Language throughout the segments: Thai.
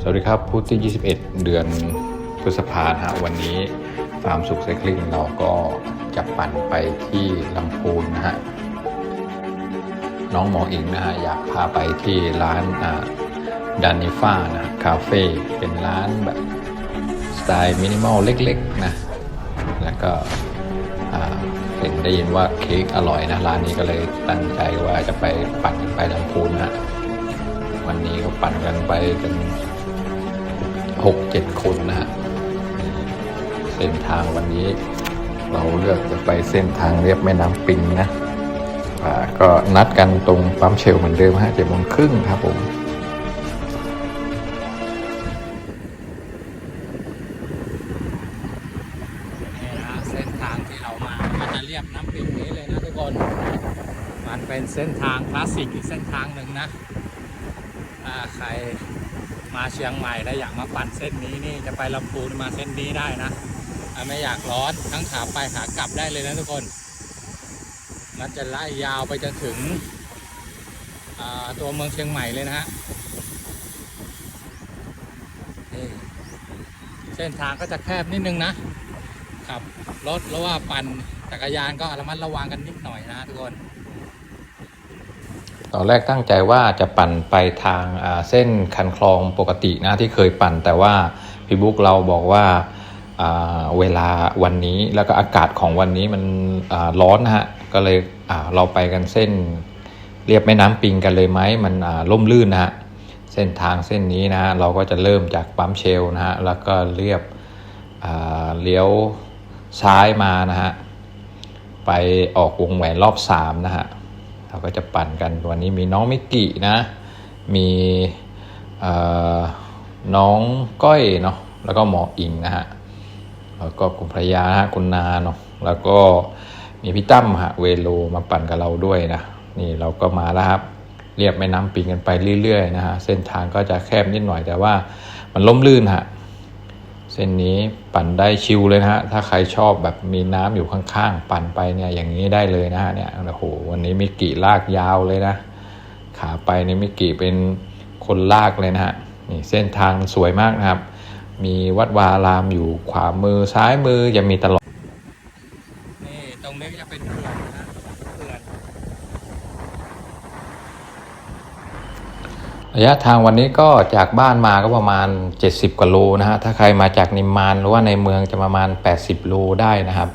สวัสดีครับพุธที่ 21 เดือนพฤษภาฮะวันนี้ฟาร์มสุขไซคลิงเราก็จะปั่นไปที่ลำพูนนะฮะน้องหมออิงนะฮะอยากพาไปที่ร้านดานิฟ้านะคาเฟ่เป็นร้านแบบสไตล์มินิมอลเล็กๆนะแล้วก็เห็นได้ยินว่าเค้กอร่อยนะร้านนี้ก็เลยตั้งใจว่าจะไปปั่นไปลำพูนนะฮะ วันนี้ก็ปั่นกันไปกันหกเจ็ดคนนะฮะเส้นทางวันนี้ เราเลือกจะไปเส้นทางเรียบแม่น้ำปิงนะอ่าก็นัดกันตรงปั๊มเชลเหมือนเดิมฮะเจ็ดโมงครึ่งครับผมนี่นะฮะเส้นทางที่เรามามันจะเรียบน้ำปิงนี้เลยนะทุกคนมันเป็นเส้นทางคลาสสิกอีกเส้นทางหนึ่งนะ ถ้าใครมาเชียงใหม่แล้วอยากมาปั่นเส้นนี้นี่จะไปลำพูนมาเส้นนี้ได้นะไม่อยากร้อนทั้งขาไปขากลับได้เลยนะทุกคน มันจะไล่ยาวไปจนถึงตัวเมืองเชียงใหม่เลยนะฮะเส้นทางก็จะแคบนิดนึงนะขับรถหรือว่าปั่นจักรยานก็ระมัดระวังกันนิดหน่อยนะทุกคน ตอนแรกตั้งใจว่าจะปั่นไปทางเส้นคันคลองปกตินะที่เคยปั่น แต่ว่าพี่บุ๊กเราบอกว่าเวลาวันนี้แล้วก็อากาศของวันนี้มันร้อนนะฮะก็เลยเราไปกันเส้นเรียบแม่น้ำปิงกันเลยไหมมันล่มลื่นนะฮะเส้นทางเส้นนี้นะเราก็จะเริ่มจากปั๊มเชลนะฮะแล้วก็เรียบเลี้ยวซ้ายมานะฮะไปออกวงแหวนรอบสามนะฮะ เราก็จะปั่นกันวันนี้มีน้องมิกกี้นะ มีน้องก้อยเนาะแล้วก็หมออิงนะฮะแล้วก็คุณภรรยาฮะคุณนาเนาะแล้วก็มีพี่ตั้มฮะเวโลมาปั่นกับเราด้วยนะนี่เราก็มาแล้วครับเรียบแม่น้ำปิงกันไปเรื่อยๆนะฮะเส้นทางก็จะแคบนิดหน่อยแต่ว่ามันล่มลื่นฮะ เส้นนี้ปั่นได้ชิวเลยนะฮะ ถ้าใครชอบแบบมีน้ำอยู่ข้างๆ ปั่นไปเนี่ยอย่างนี้ได้เลยนะฮะเนี่ยโอ้โหวันนี้มิกิลากยาวเลยนะ ขาไปนี่มิกิเป็นคนลากเลยนะฮะนี่เส้นทางสวยมากนะครับ มีวัดวาลารามอยู่ขวามือซ้ายมือยังมีตลอด นี่ตรงนี้ก็จะเป็นเขื่อนนะเขื่อน ระยะทางวันนี้ก็จากบ้านมาก็ประมาณ 70กว่าโลนะฮะถ้าใครมาจากนิมมานหรือว่าในเมืองจะประมาณ 80 โลได้นะครับ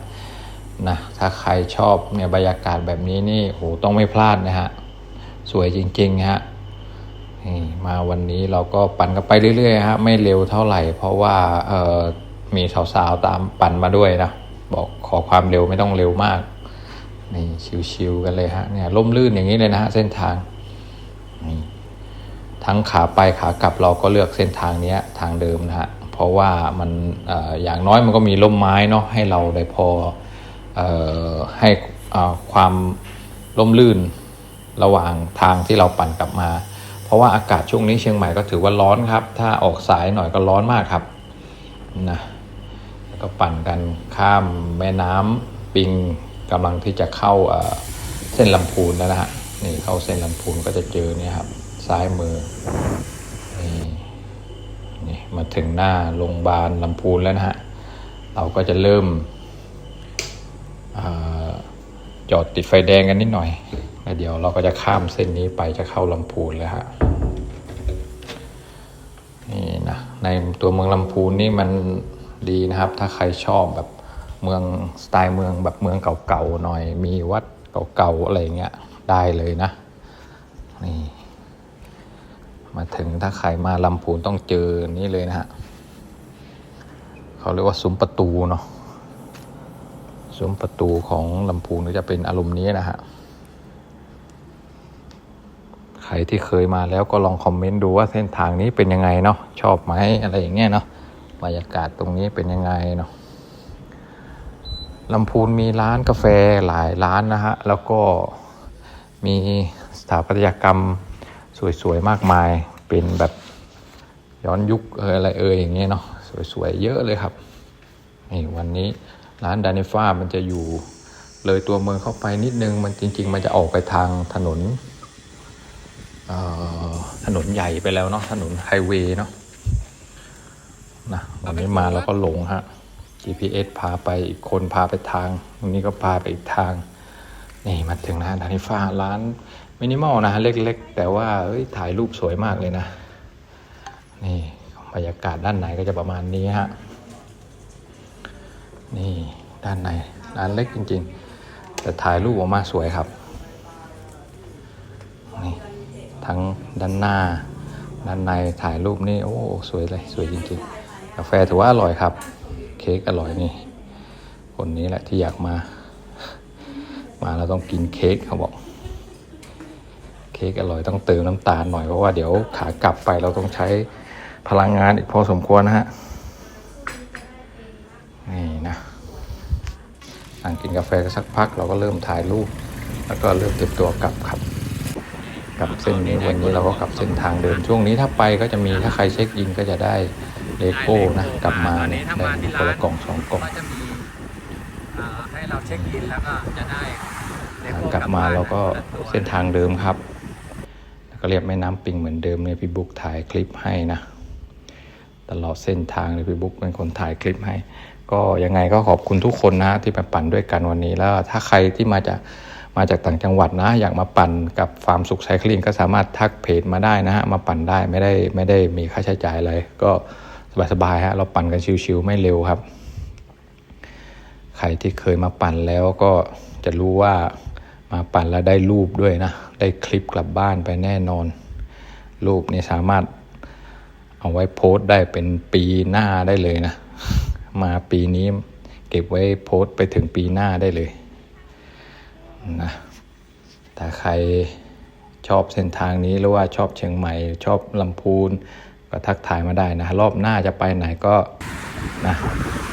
นะถ้าใครชอบเนี่ยบรรยากาศแบบนี้นี่โหต้องไม่พลาดนะฮะสวยจริงๆฮะนี่มาวันนี้เราก็ปั่นกันไปเรื่อยๆฮะไม่เร็วเท่าไหร่ เพราะว่าเออมีสาวๆตามปั่นมาด้วยนะบอกขอความเร็วไม่ต้องเร็วมากนี่ชิวๆกันเลยฮะเนี่ยล่มลื่นอย่างนี้เลยนะฮะเส้นทางนี่ ทั้งขาไปขากลับเราก็เลือกเส้นทางนี้ทางเดิมนะฮะเพราะว่ามันออย่างน้อยมันก็มีร่มไม้เนาะให้เราได้พอออให้ความร่มรื่นระหว่างทางที่เราปั่นกลับมา เพราะว่าอากาศช่วงนี้เชียงใหม่ก็ถือว่าร้อนครับ ถ้าออกสายหน่อยก็ร้อนมากครับนะแล้วก็ปั่นกันข้ามแม่น้ำปิงกำลังที่จะเข้าเอ่อเส้นลำพูนแล้วนะฮะนี่เข้าเส้นลำพูนก็จะเจอเนี่ยครับ ซ้ายมือ นี่นี่มาถึงหน้าโรงพยาบาลลำพูนแล้วนะฮะ เราก็จะเริ่มอจอดติดไฟแดงกันนิดหน่อยแล้วเดี๋ยวเราก็จะข้ามเส้นนี้ไปจะเข้าลำพูนแล้วฮะนี่นะในตัวเมืองลำพูนนี่มันดีนะครับ ถ้าใครชอบแบบเมืองสไตล์เมืองแบบเมืองเก่าๆหน่อย มีวัดเก่าๆอะไรเงี้ยได้เลยนะนี่ มาถึงถ้าใครมาลำพูนต้องเจอนี่เลยนะฮะเขาเรียกว่าซุ้มประตูเนาะซุ้มประตูของลำพูนก็จะเป็นอารมณ์นี้นะฮะใครที่เคยมาแล้วก็ลองคอมเมนต์ดูว่าเส้นทางนี้เป็นยังไงเนาะชอบไหมอะไรอย่างเงี้ยเนาะบรรยากาศตรงนี้เป็นยังไงเนาะลำพูนมีร้านกาแฟหลายร้านนะฮะ แล้วก็มีสถาปัตยกรรม สวยๆมากมาย เป็นแบบย้อนยุคเอออะไรเอออย่างเงี้ยเนาะสวยๆเยอะเลยครับนี่วันนี้ร้านดานิฟ้ามันจะอยู่เลยตัวเมืองเข้าไปนิดนึงมันจริง ๆ มันจะออกไปทางถนนถนนใหญ่ไปแล้วเนาะถนนไฮเวย์เนาะนะวันนี้มาแล้วก็หลงฮะ GPS พาไปอีกคนพาไปทางตรงนี้ก็พาไปอีกทาง นี่มาถึงร้านดานิฟ้าร้าน มินิมอลนะเล็กๆ แต่ว่าถ่ายรูปสวยมากเลยนะ นี่บรรยากาศด้านในก็จะประมาณนี้ฮะ นี่ด้านในร้านเล็กจริงๆ แต่ถ่ายรูปออกมาสวยครับ นี่ทั้งด้านหน้า ด้านในถ่ายรูปนี่โอ้สวยเลยสวยจริงๆ กาแฟถือว่าอร่อยครับ เค้กอร่อยนี่ คนนี้แหละที่อยากมา มาเราต้องกินเค้กเขาบอก เค้กอร่อยต้องเติมน้ำตาลหน่อยเพราะว่าเดี๋ยวขากลับไปเราต้องใช้พลังงานอีกพอสมควรนะฮะ นี่นะนั่งกินกาแฟกันสักพักเราก็เริ่มถ่ายรูป แล้วก็เริ่มเตรียมตัวกลับครับกลับเส้นนี้วันนี้เราก็กลับเส้นทางเดิมช่วงนี้ถ้าไปก็จะมีถ้าใครเช็คอินก็จะได้เลโก้นะกลับมาเนี่ยได้คนละกล่องสองกล่องก็จะมีอ่าให้เราเช็คอินแล้วก็จะได้เลโก้กลับมาเราก็บ้นละตัวเส้นทางเดิมครับแล้ว ก็เรียบแม่น้ำปิงเหมือนเดิมเนี่ยพี่บุ๊กถ่ายคลิปให้นะตลอดเส้นทางเลยพี่บุ๊กเป็นคนถ่ายคลิปให้ ก็ยังไงก็ขอบคุณทุกคนนะที่มาปั่นด้วยกันวันนี้แล้วถ้าใครที่มาจากมาจากต่างจังหวัดนะอยากมาปั่นกับฟาร์มสุขไซคลิงก็สามารถทักเพจมาได้นะฮะมาปั่นได้ไม่ได้ไม่ได้มีค่าใช้จ่ายอะไรก็สบายๆฮะเราปั่นกันชิวๆไม่เร็วครับ ใครที่เคยมาปั่นแล้วก็จะรู้ว่า มาปั่นแล้วได้รูปด้วยนะ ได้คลิปกลับบ้านไปแน่นอน รูปนี่สามารถเอาไว้โพสต์ได้เป็นปีหน้าได้เลยนะ มาปีนี้เก็บไว้โพสต์ไปถึงปีหน้าได้เลยนะถ้าใครชอบเส้นทางนี้หรือว่าชอบเชียงใหม่ ชอบลำพูน ก็ทักทายมาได้นะรอบหน้าจะไปไหนก็นะ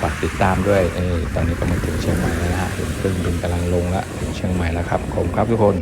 ฝากติดตามด้วยเออตอนนี้ก็มาถึงเชียงใหม่แล้วนะฮะเห็นเครื่องบินกำลังลงแล้วถึงเชียงใหม่แล้วครับขอบคุณครับทุกคน